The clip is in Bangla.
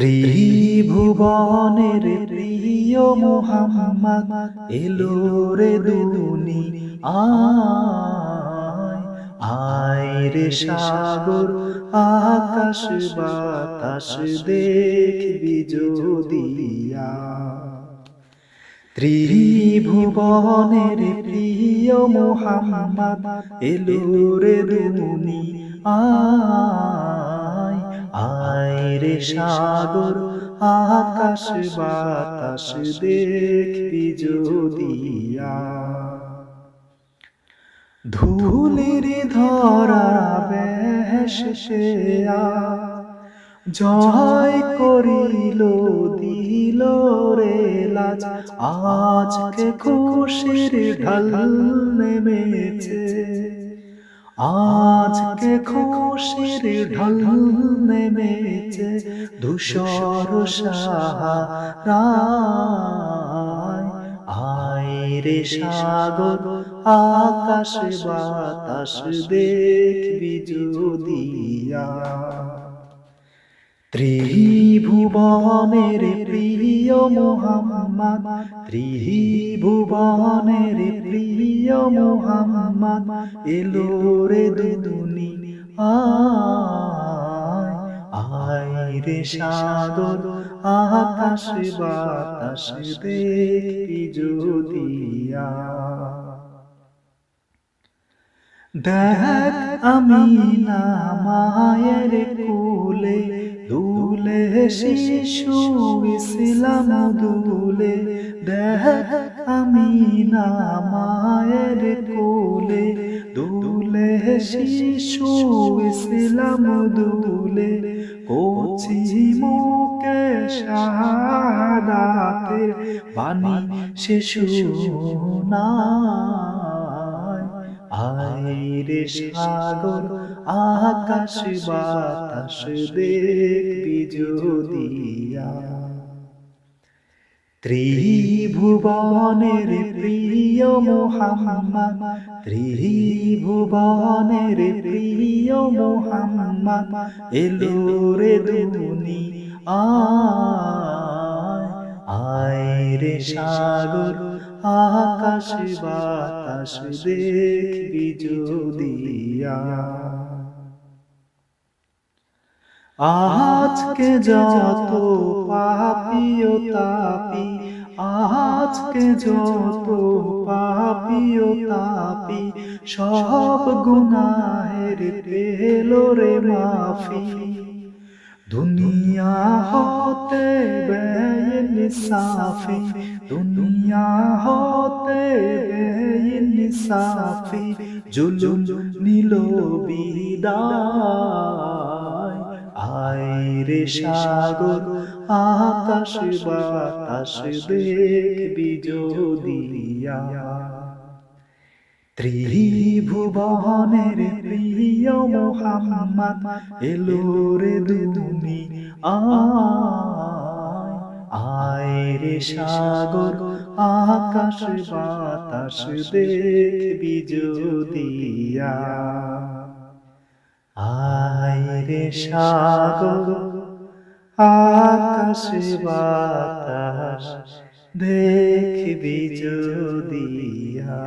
ত্রিভুবনের প্রিয় মোহাম্মদ, এলো রে দুনি, আয় আয় রে সাগর, আকাশ বাতাস দেখবি যদিয়া ত্রিভুবনের প্রিয় মোহাম্মদ, এলো রে দুনি, আয় আয় রে সাগর, আকাশ বাতাস দেখবি যদিয়া ধুলির ধরা বেশে জয় করিল, দিল রে লাজ, আজকে খুশির ঢাল নেমেছে। আজকে খুশির ঢল নেমেছে ধূসর সাহারা আয় রে সাগর আকাশ বাতাস দেখবি যদিয়া। ত্রিভুবনের প্রিয় মোহাম্মদ, ত্রিভুবনের প্রিয় মোহাম্মদ, এলো রে দুদুনি, আয় রে সাগর, আকাশ বাতাস দেখবি যদিয়া দেখ আমি না মায়ের দুলে শিশু ইসলাম দুলে দেখ আমি না মায়ের কোলে, দুলে শিশু ইসলাম দুলে কোচি মুকে শাহাদাতের বাণী শিশু না আয় রে সাগর, আকাশ, বাতাস দেখবি যদিয়া ত্রিভুবনের প্রিয় মোহাম্মদ, ত্রিভুবনের প্রিয় মোহাম্মদ, এলো রে দুনি আয় আয় রে সাগর, আকাশ বাতাস দেখবি যদিয়া। আজকে যত পাপিও তাপি আজকে যত পাপিও তাপি, সব গুনাহের পেল রে মাফি। দুনিয়া হতে বেইন সাফি দুনিয়া হতে বেইন সাফি, জুলুম নিল বিদায়। আয় রে সাগর, আকাশ বাতাস দেখবি যদিয়া ত্রিভুবনের প্রিয় মোহাম্মদ, এলো রে দুনি, আয় রে সাগর, আকাশ বাতাস দেখবি যদিয়া আয় রে সাগর, আকাশ বাতাস দেখবি যদিয়া